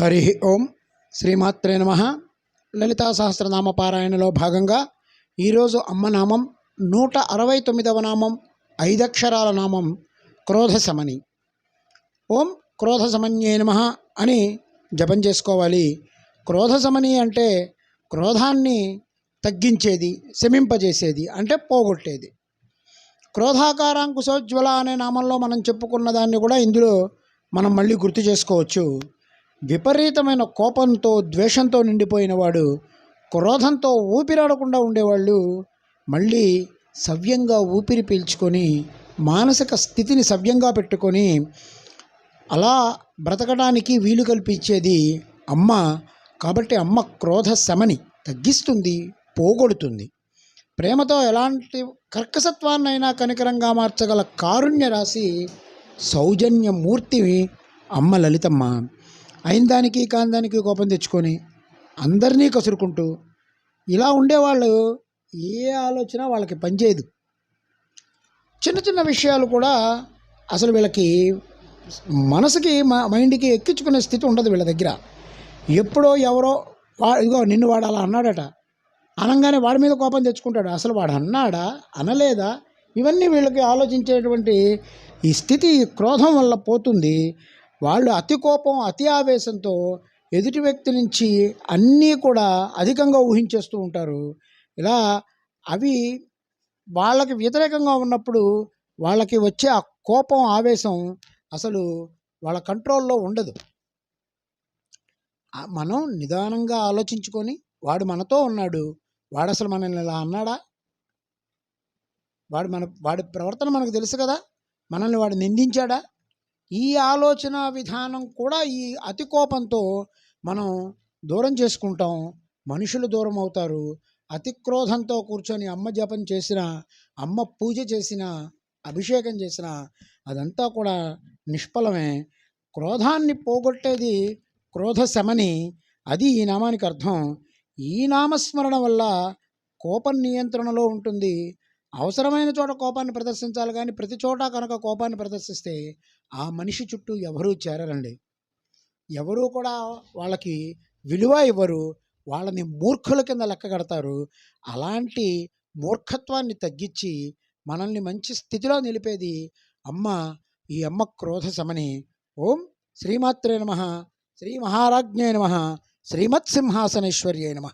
హరి ఓం శ్రీమాత్రే నమ. లలితా సహస్రనామ పారాయణలో భాగంగా ఈరోజు అమ్మ నామం నూట అరవై తొమ్మిదవ నామం ఐదక్షరాల నామం క్రోధశమని. ఓం క్రోధ సమన్యే నమ అని జపం చేసుకోవాలి. క్రోధసమని అంటే క్రోధాన్ని తగ్గించేది శమింపజేసేది అంటే పోగొట్టేది. క్రోధాకారాంకుశోజ్వల అనే నామంలో మనం చెప్పుకున్న దాన్ని కూడా ఇందులో మనం మళ్ళీ గుర్తు చేసుకోవచ్చు. విపరీతమైన కోపంతో ద్వేషంతో నిండిపోయిన వాడు క్రోధంతో ఊపిరాడకుండా ఉండేవాళ్ళు మళ్ళీ సవ్యంగా ఊపిరి పీల్చుకొని మానసిక స్థితిని సవ్యంగా పెట్టుకొని అలా బ్రతకడానికి వీలు కల్పించేది అమ్మ. కాబట్టి అమ్మ క్రోధ శమని తగ్గిస్తుంది పోగొడుతుంది. ప్రేమతో ఎలాంటి కర్కసత్వాన్నైనా కనికరంగా మార్చగల కారుణ్య రాశి సౌజన్యమూర్తి అమ్మ లలితమ్మ. అయిన దానికి కాని దానికి కోపం తెచ్చుకొని అందరినీ కసురుకుంటూ ఇలా ఉండేవాళ్ళు ఏ ఆలోచన వాళ్ళకి పనిచేయదు చిన్న చిన్న విషయాలు కూడా అసలు వీళ్ళకి మనసుకి మైండ్కి ఎక్కించుకునే స్థితి ఉండదు వీళ్ళ దగ్గర. ఎప్పుడో ఎవరో వా ఇదిగో నిన్ను వాడు అలా అన్నాడట. అనగానే వాడి మీద కోపం తెచ్చుకుంటాడు. అసలు వాడు అన్నాడా? అనలేదా? ఇవన్నీ వీళ్ళకి ఆలోచించేటువంటి ఈ స్థితి క్రోధం వల్ల పోతుంది. వాళ్ళు అతి కోపం అతి ఆవేశంతో ఎదుటి వ్యక్తి నుంచి అన్నీ కూడా అధికంగా ఊహించేస్తూ ఉంటారు. ఇలా అవి వాళ్ళకి వ్యతిరేకంగా ఉన్నప్పుడు వాళ్ళకి వచ్చే ఆ కోపం ఆవేశం అసలు వాళ్ళ కంట్రోల్లో ఉండదు. మనం నిదానంగా ఆలోచించుకొని వాడు మనతో ఉన్నాడు వాడు అసలు మనల్ని ఇలా అన్నాడా? వాడు మన వాడి ప్రవర్తన మనకు తెలుసు కదా? మనల్ని వాడు నిందించాడా? ఈ ఆలోచన విధానం కూడా ఈ అతి కోపంతో మనం దూరం చేసుకుంటాం. మనుషులు దూరం అవుతారు. అతి క్రోధంతో కూర్చొని అమ్మ జపం చేసిన అమ్మ పూజ చేసిన అభిషేకం చేసిన అదంతా కూడా నిష్ఫలమే. క్రోధాన్ని పోగొట్టేది క్రోధ శమని అది ఈ నామానికి అర్థం. ఈ నామస్మరణ వల్ల కోపం నియంత్రణలో ఉంటుంది. అవసరమైన చోట కోపాన్ని ప్రదర్శించాలి కానీ ప్రతి చోట కనుక కోపాన్ని ప్రదర్శిస్తే ఆ మనిషి చుట్టూ ఎవరూ చేరరండి. ఎవరూ కూడా వాళ్ళకి విలువ ఇవ్వరు. వాళ్ళని మూర్ఖుల కింద లెక్క కడతారు. అలాంటి మూర్ఖత్వాన్ని తగ్గించి మనల్ని మంచి స్థితిలో నిలిపేది అమ్మ ఈ అమ్మ క్రోధ సమని ఓం శ్రీమాత్రే నమ. శ్రీ మహారాజ్ఞే నమ. శ్రీమత్సింహాసనేశ్వర్యే నమ.